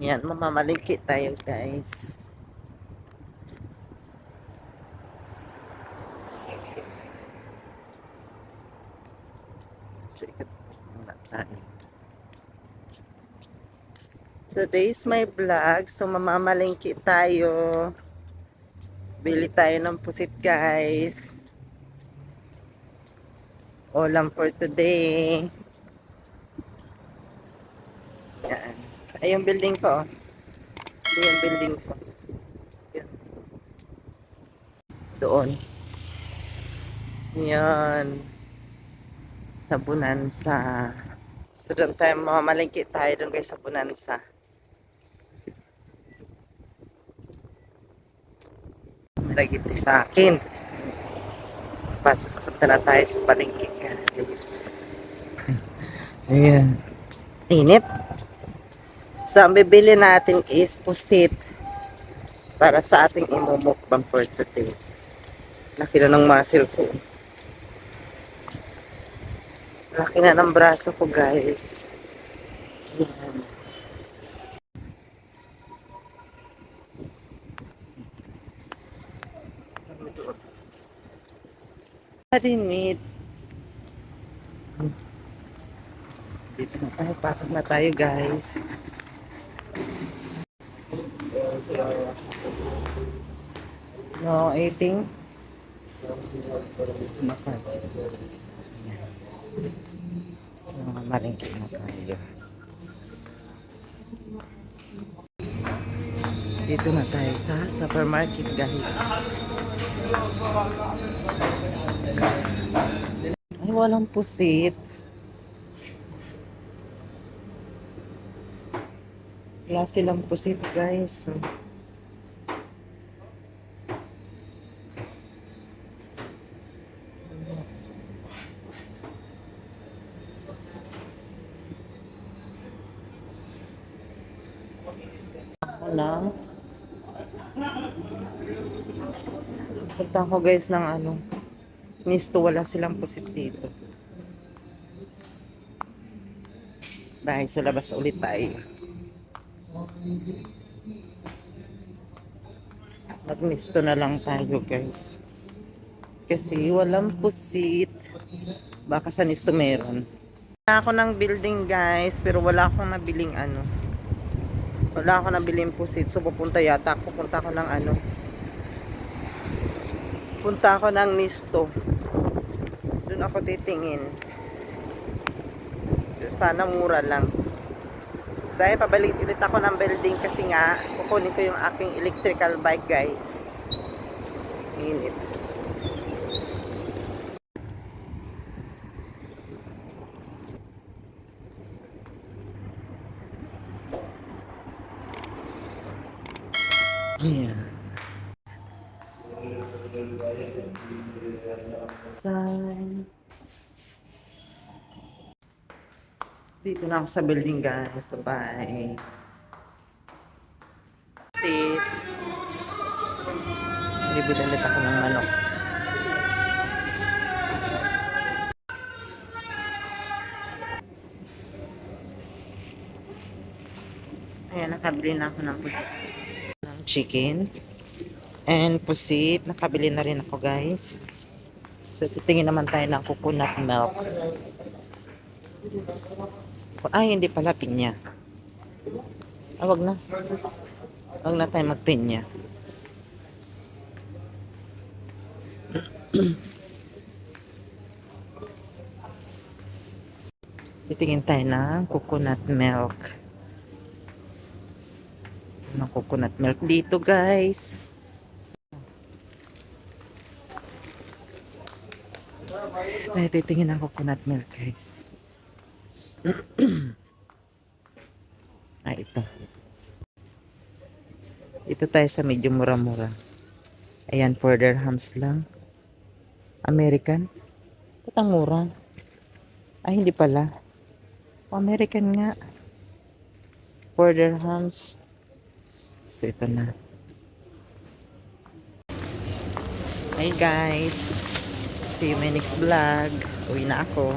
Yan, mamamalingki tayo guys. So, ikat muna tayo. Today's my vlog. So, mamamalingki tayo. Bili tayo ng pusit guys. Ulam for today. Yan. Ay, yung building ko. oh. Yung building ko. Yan. Doon. Yan. Sa Bonanza. So, doon tayo mamamalingki tayo doon guys sa Bonanza. May nagiti sa akin. Pasok na tayo sa palengke guys. Ayan. Init. So, ang bibili natin is pusit para sa ating imumukbang for today. Laki na ng muscle ko. Laki na ng braso ko, guys. Ayan. Na tayo. Pasok na tayo, guys. No eating. Makan. So, malingki na tayo. Dito na tayo sa supermarket, guys. Ay, walang pusit. Wala silang pusit, guys. Ako lang. Punta ko guys ng ano. Misto wala silang pusit dito. Dahil sa labas na ulit tayo. Magmisto na lang tayo guys. Kasi walang pusit. Baka sa nisto meron. Wala ako ng building guys. Pero wala akong nabiling ano. Wala ako nabiling pusit. So pupunta yata. Pupunta ako ng ano. Punta ako ng nisto. Doon ako titingin. Sana mura lang. Saya pabalik ulit ako ng building kasi nga kukunin ko yung aking electrical bike guys. Init. Ayan. Time. Dito na ako sa building guys. Bye-bye. Sit. Bibili ulit ako ng manok. Ayan, nakabili na ako ng pusit. Ng chicken. And pusit. Nakabili na rin ako guys. So, titingin naman tayo ng coconut milk. Ay, hindi pala pinya. Ah, wag na. Wag na tayo magpinya. Titingin tayo ng coconut milk. Ng coconut milk dito, guys. Ay, titingin ng coconut milk, guys. Ay, ito. Dito tayo sa medyo mura-mura. Ayan, 4 dirhams lang. American. Ba't ang mura? Ay, hindi pala. O, American nga. 4 dirhams. So, ito na. Hi guys. See you my next vlog. Uwi na ako.